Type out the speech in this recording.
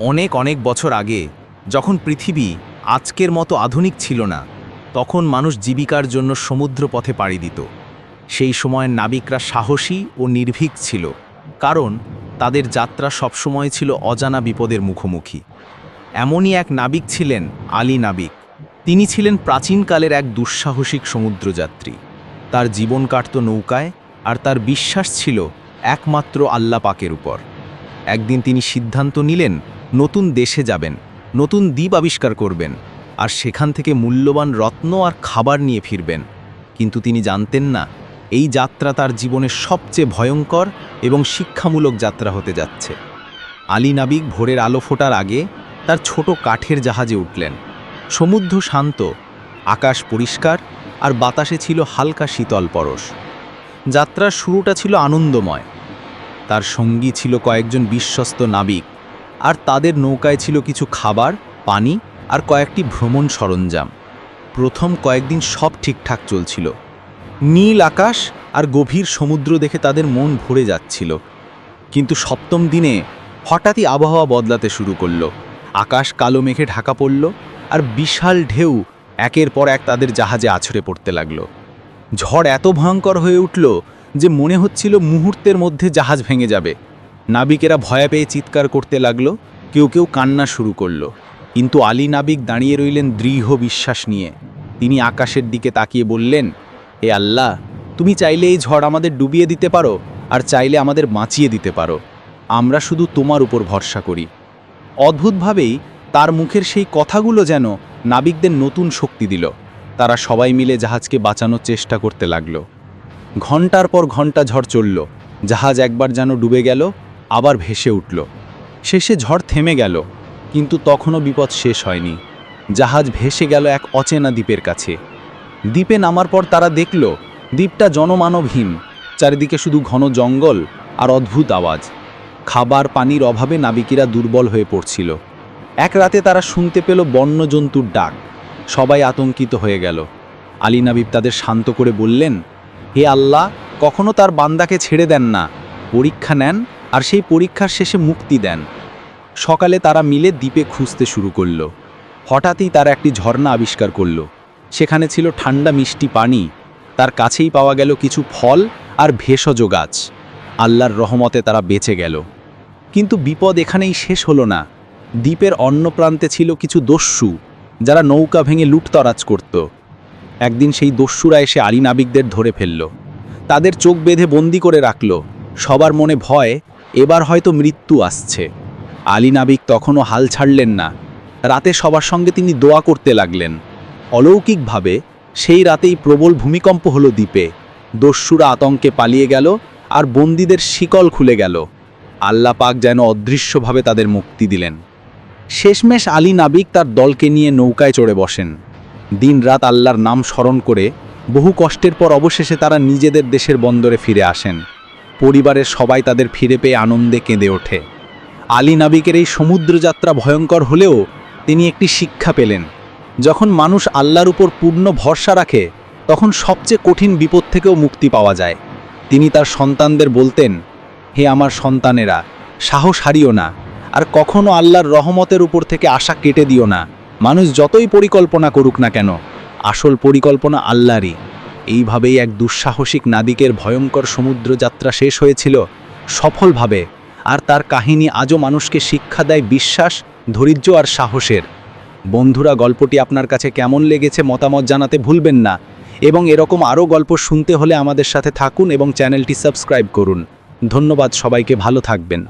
অনেক অনেক বছর আগে, যখন পৃথিবী আজকের মতো আধুনিক ছিল না, তখন মানুষ জীবিকার জন্য সমুদ্র পথে পাড়ি দিত। সেই সময়ের নাবিকরা সাহসী ও নির্ভীক ছিল, কারণ তাদের যাত্রা সবসময় ছিল অজানা বিপদের মুখোমুখি। এমনই এক নাবিক ছিলেন আলী নাবিক। তিনি ছিলেন প্রাচীনকালের এক দুঃসাহসিক সমুদ্রযাত্রী। তার জীবন কাটত নৌকায় আর তার বিশ্বাস ছিল একমাত্র আল্লাহ পাকের উপর। একদিন তিনি সিদ্ধান্ত নিলেন নতুন দেশে যাবেন, নতুন দ্বীপ আবিষ্কার করবেন, আর সেখান থেকে মূল্যবান রত্ন আর খাবার নিয়ে ফিরবেন। কিন্তু তিনি জানতেন না, এই যাত্রা তার জীবনের সবচেয়ে ভয়ঙ্কর এবং শিক্ষামূলক যাত্রা হতে যাচ্ছে। আলী নাবিক ভোরের আলো ফোটার আগে তার ছোট কাঠের জাহাজে উঠলেন। সমুদ্র শান্ত, আকাশ পরিষ্কার, আর বাতাসে ছিল হালকা শীতল পরশ। যাত্রার শুরুটা ছিল আনন্দময়। তার সঙ্গী ছিল কয়েকজন বিশ্বস্ত নাবিক। আর তাদের নৌকায় ছিল কিছু খাবার, পানি আর কয়েকটি ভ্রমণ সরঞ্জাম। প্রথম কয়েকদিন সব ঠিকঠাক চলছিল। নীল আকাশ আর গভীর সমুদ্র দেখে তাদের মন ভরে যাচ্ছিল। কিন্তু সপ্তম দিনে হঠাৎই আবহাওয়া বদলাতে শুরু করল। আকাশ কালো মেঘে ঢাকা পড়ল আর বিশাল ঢেউ একের পর এক তাদের জাহাজে আছড়ে পড়তে লাগল। ঝড় এত ভয়ঙ্কর হয়ে উঠল যে মনে হচ্ছিল মুহূর্তের মধ্যে জাহাজ ভেঙে যাবে। নাবিকেরা ভয় পেয়ে চিৎকার করতে লাগল, কেউ কেউ কান্না শুরু করল। কিন্তু আলী নাবিক দাঁড়িয়ে রইলেন দৃঢ় বিশ্বাস নিয়ে। তিনি আকাশের দিকে তাকিয়ে বললেন এ আল্লাহ, তুমি চাইলে এই ঝড় আমাদের ডুবিয়ে দিতে পারো, আর চাইলে আমাদের বাঁচিয়ে দিতে পারো। আমরা শুধু তোমার উপর ভরসা করি। অদ্ভুতভাবেই তার মুখের সেই কথাগুলো যেন নাবিকদের নতুন শক্তি দিল। তারা সবাই মিলে জাহাজকে বাঁচানোর চেষ্টা করতে লাগল। ঘণ্টার পর ঘণ্টা ঝড় চলল। জাহাজ একবার যেন ডুবে গেল আবার ভেসে উঠল। শেষে ঝড় থেমে গেল, কিন্তু তখনও বিপদ শেষ হয়নি। জাহাজ ভেসে গেল এক অচেনা দ্বীপের কাছে। দ্বীপে নামার পর তারা দেখল, দ্বীপটা জনমানবহীন, চারিদিকে শুধু ঘন জঙ্গল আর অদ্ভুত আওয়াজ। খাবার পানির অভাবে নাবিকেরা দুর্বল হয়ে পড়ছিল। এক রাতে তারা শুনতে পেল বন্যজন্তুর ডাক। সবাই আতঙ্কিত হয়ে গেল। আলী নাবিব তাদের শান্ত করে বললেন, হে আল্লাহ, কখনো তার বান্দাকে ছেড়ে দেন না। পরীক্ষা নেন আর সেই পরীক্ষার শেষে মুক্তি দেন। সকালে তারা মিলে দ্বীপে খুঁজতে শুরু করল। হঠাৎই তারা একটি ঝর্ণা আবিষ্কার করল। সেখানে ছিল ঠান্ডা মিষ্টি পানি। তার কাছেই পাওয়া গেল কিছু ফল আর ভেষজ গাছ। আল্লাহর রহমতে তারা বেঁচে গেল। কিন্তু বিপদ এখানেই শেষ হলো না। দ্বীপের অন্য প্রান্তে ছিল কিছু দস্যু, যারা নৌকা ভেঙে লুটতরাজ করত। একদিন সেই দস্যুরা এসে আলী নাবিকদের ধরে ফেলল। তাদের চোখ বেঁধে বন্দি করে রাখল। সবার মনে ভয় এবার হয়তো মৃত্যু আসছে। আলী নাবিক তখনও হাল ছাড়লেন না। রাতে সবার সঙ্গে তিনি দোয়া করতে লাগলেন। অলৌকিকভাবে সেই রাতেই প্রবল ভূমিকম্প হলো দ্বীপে। দস্যুরা আতঙ্কে পালিয়ে গেল আর বন্দীদের শিকল খুলে গেল। আল্লাহ পাক যেন অদৃশ্যভাবে তাদের মুক্তি দিলেন। শেষমেশ আলী নাবিক তার দলকে নিয়ে নৌকায় চড়ে বসেন। দিনরাত আল্লাহর নাম স্মরণ করে বহু কষ্টের পর অবশেষে তারা নিজেদের দেশের বন্দরে ফিরে আসেন। পরিবারের সবাই তাদের ফিরে পেয়ে আনন্দে কেঁদে ওঠে। আলী নাবিকের এই সমুদ্রযাত্রা ভয়ঙ্কর হলেও তিনি একটি শিক্ষা পেলেন। যখন মানুষ আল্লাহর উপর পূর্ণ ভরসা রাখে, তখন সবচেয়ে কঠিন বিপদ থেকেও মুক্তি পাওয়া যায়। তিনি তার সন্তানদের বলতেন, হে আমার সন্তানেরা, সাহস হারিও না, আর কখনো আল্লাহর রহমতের উপর থেকে আশা কেটে দিও না। মানুষ যতই পরিকল্পনা করুক না কেন, আসল পরিকল্পনা আল্লাহরই। এইভাবেই এক দুঃসাহসিক নাদিকের ভয়ঙ্কর সমুদ্র যাত্রা শেষ হয়েছিল সফলভাবে, আর তার কাহিনী আজও মানুষকে শিক্ষা দেয় বিশ্বাস, ধৈর্য আর সাহসের। বন্ধুরা, গল্পটি আপনার কাছে কেমন লেগেছে মতামত জানাতে ভুলবেন না, এবং এরকম আরও গল্প শুনতে হলে আমাদের সাথে থাকুন এবং চ্যানেলটি সাবস্ক্রাইব করুন। ধন্যবাদ সবাইকে, ভালো থাকবেন।